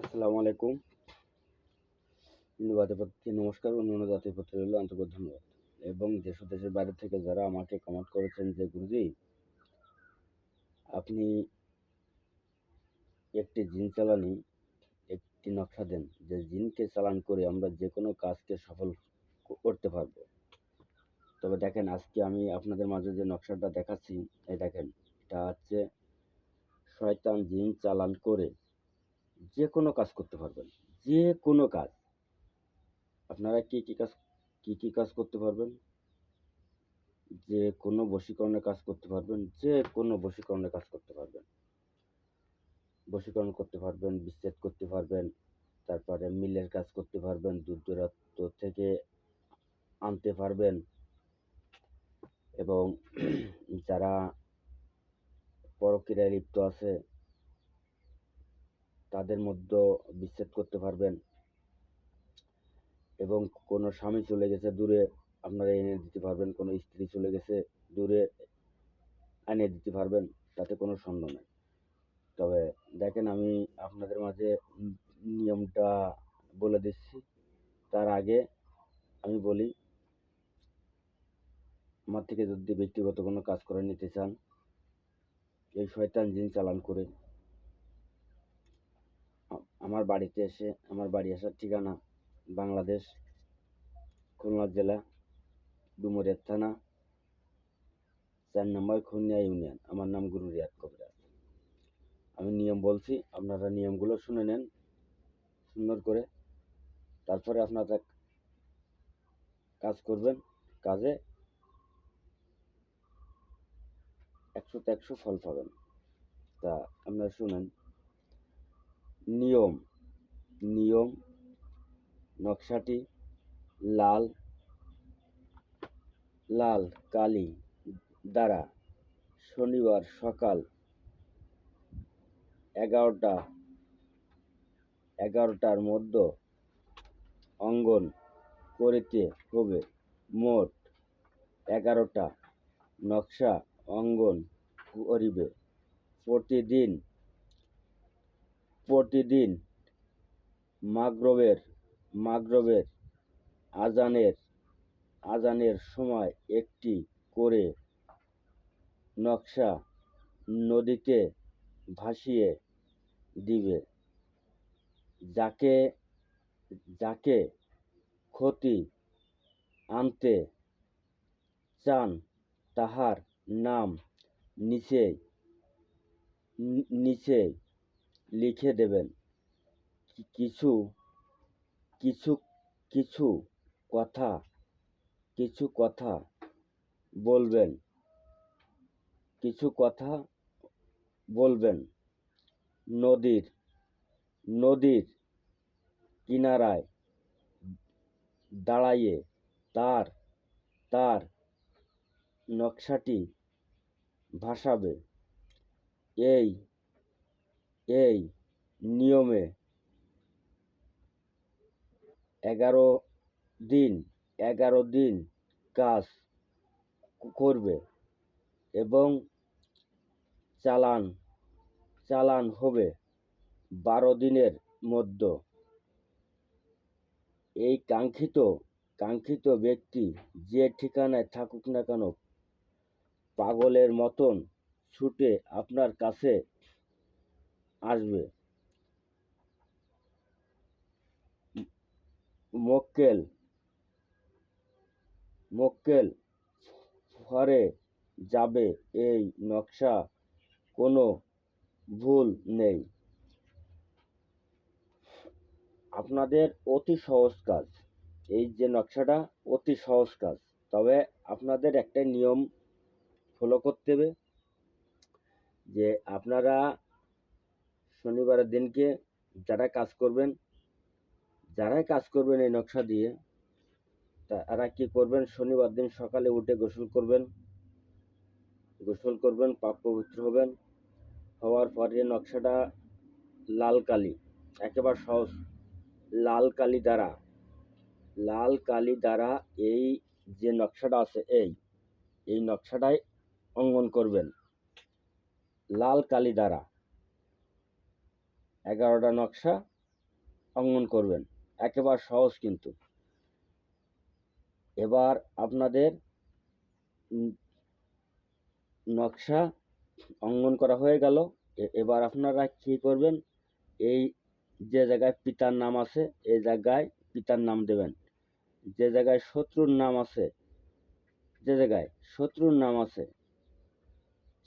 আসসালামু আলাইকুম। হিন্দু জাতির প্রতি নমস্কার অন্যান্য জাতির প্রতি রইল আন্তরিক ধন্যবাদ। এবং দেশ দেশের বাইরে থেকে যারা আমাকে কমেন্ট করেছেন যে, গুরুজি, আপনি একটি জিন চালানি, একটি নকশা দেন। যে জিনকে চালান করে আমরা যে কোনো কাজকে সফল করতে পারব। তবে দেখেন, আজকে আমি আপনাদের মাঝে যে নকশাটা দেখাচ্ছি, এই দেখেন, এটা হচ্ছে শয়তান জিন চালান করে যে কোনো কাজ করতে পারবেন, যে কোনো কাজ। আপনারা কি কি কাজ, কি কি কাজ করতে পারবেন? যে কোনো বশীকরণের কাজ করতে পারবেন, যে কোনো বশীকরণের কাজ করতে পারবেন। বশীকরণ করতে পারবেন, বিচ্ছেদ করতে পারবেন, তারপরে মিলের কাজ করতে পারবেন, দূর দূরান্ত থেকে আনতে পারবেন। এবং যারা পরক্রিয়ায় লিপ্ত আছে তাদের মধ্যে বিচ্ছেদ করতে পারবেন। এবং কোনো স্বামী চলে গেছে, দূরে আপনারা এনে দিতে পারবেন, কোনো স্ত্রী চলে গেছে, দূরে এনে দিতে পারবেন, তাতে কোনো সন্দেহ নেই। তবে দেখেন, আমি আপনাদের মাঝে নিয়মটা বলে দিচ্ছি। তার আগে আমি বলি, আমার থেকে যদি ব্যক্তিগত কোনো কাজ করে নিতে চান, এই শয়তান জিন চালান করে আমার বাড়িতে এসে, আমার বাড়ি আসার ঠিকানা বাংলাদেশ, খুলনা জেলা, ডুমুরিয়া থানা, চার নম্বর খুলনা ইউনিয়ন। আমার নাম গুরু রিয়াদ কবিরাজ। আমি নিয়ম বলছি, আপনারা নিয়মগুলো শুনে নেন, সুন্দর করে। তারপরে আপনারা কাজ করবেন, কাজে একশো একশোতে একশো ফল পাবেন। তা আপনারা শুনেন। নিয়ম। নিয়ম, নকশাটি লাল লাল কালি দ্বারা শনিবার সকাল এগারোটা, এগারোটার মধ্যে অঙ্গন করিতে হবে। মোট এগারোটা নকশা অঙ্গন করিবে। প্রতিদিন প্রতিদিন মাগরবের মাগরবের আজানের আজানের সময় একটি করে নকশা নদীতে ভাসিয়ে দিবে। যাকে যাকে ক্ষতি আনতে চান, তাহার নাম নিচে নিচে লিখে দেবেন। কিছু কিছু কিছু কথা কিছু কথা বলবেন। কিছু কথা বলবেন। নদীর নদীর কিনারায় দাঁড়াইয়ে তার তার নকশাটি ভাসাবে। এই এই নিয়মে এগারো দিন এগারো দিন কাজ করবে এবং চালান চালান হবে বারো দিনের মধ্যে। এই কাঙ্ক্ষিত কাঙ্ক্ষিত ব্যক্তি যে ঠিকানায় থাকুক না কেন, পাগলের মতন ছুটে আপনার কাছে আসবে। মক্কেল। মক্কেল ঘরে যাবে, এই নকশা কোনো ভুল নেই। আপনাদের অতি সহজ কাজ। এই যে নকশাটা, অতি সহজ কাজ। তবে আপনাদের একটা নিয়ম ফলো করতে হবে, যে আপনারা শনিবারের দিনকে যারা কাজ করবেন, যারাই কাজ করবেন এই নকশা দিয়ে, তারা কি করবেন? শনিবার দিন সকালে উঠে গোসল করবেন গোসল করবেন, পাপ পবিত্র হবেন। হওয়ার পরে নকশাটা লাল কালি, একেবারে সহজ। লাল কালি দ্বারা, লাল কালি দ্বারা এই যে নকশাটা আছে, এই এই নকশাটাই অঙ্কন করবেন। লাল কালি দ্বারা। এগারোটা নকশা অঙ্কন করবেন। একেবারে সহজ কিন্তু। এবার আপনাদের নকশা অঙ্কন করা হয়ে গেল। এবার আপনারা কি করবেন? এই যে জায়গায় পিতার নাম আছে এই জায়গায় পিতার নাম দেবেন। যে জায়গায় শত্রুর নাম আছে, যে জায়গায় শত্রুর নাম আছে,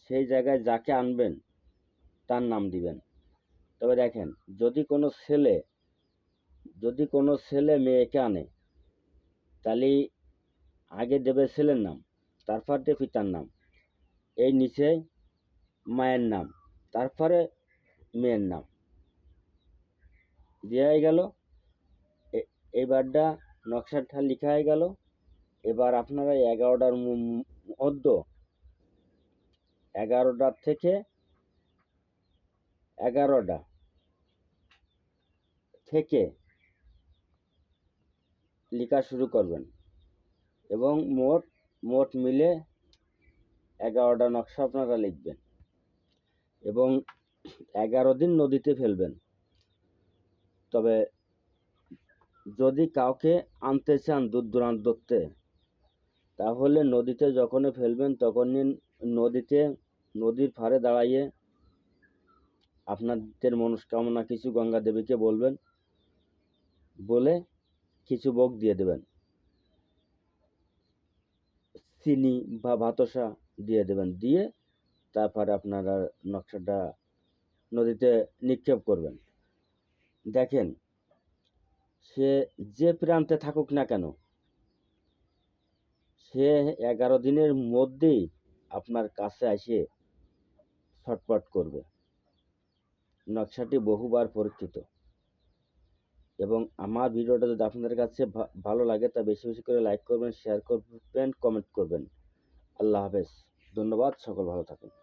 সেই জায়গায় যাকে আনবেন, তার নাম দিবেন। তবে দেখেন, যদি কোনো ছেলে, যদি কোনো ছেলে মেয়েকে আনে, তাহলে আগে দেবে ছেলের নাম, তারপর দেবে পিতার নাম, এই নিচে মায়ের নাম, তারপরে মেয়ের নাম। দেওয়াই গেল, এ- এবারটা নকশাটা লেখা হয়ে গেল, এবার আপনারা এগারোটার মধ্য, এগারোটার থেকে এগারোটা থেকে লেখা শুরু করবেন এবং মোট মোট মিলে এগারোটা নকশা আপনারা লিখবেন এবং এগারো দিন নদীতে ফেলবেন। তবে যদি কাউকে আনতে চান দূর দূরান্ততে, তাহলে নদীতে যখনই ফেলবেন তখনই নদীতে, নদীর পাড়ে দাঁড়াইয়ে আপনাদের মনস্কামনা কিছু গঙ্গা দেবীকে বলবেন বলে কিছু ভোগ দিয়ে দেবেন। চিনি বা ভাতসা দিয়ে দেবেন। দিয়ে তারপরে আপনারা নকশাটা নদীতে নিক্ষেপ করবেন। দেখেন, সে যে প্রান্তে থাকুক না কেন, সে এগারো দিনের মধ্যেই আপনার কাছে এসে ছটপট করবে। নকশাটি বহুবার পরীক্ষিত। এবং আমার ভিডিওটা যদি আপনাদের কাছে ভালো লাগে, তা বেশি বেশি করে লাইক করবেন শেয়ার করবেন কমেন্ট করবেন। আল্লাহ হাফেজ। ধন্যবাদ, সকল ভালো থাকুন।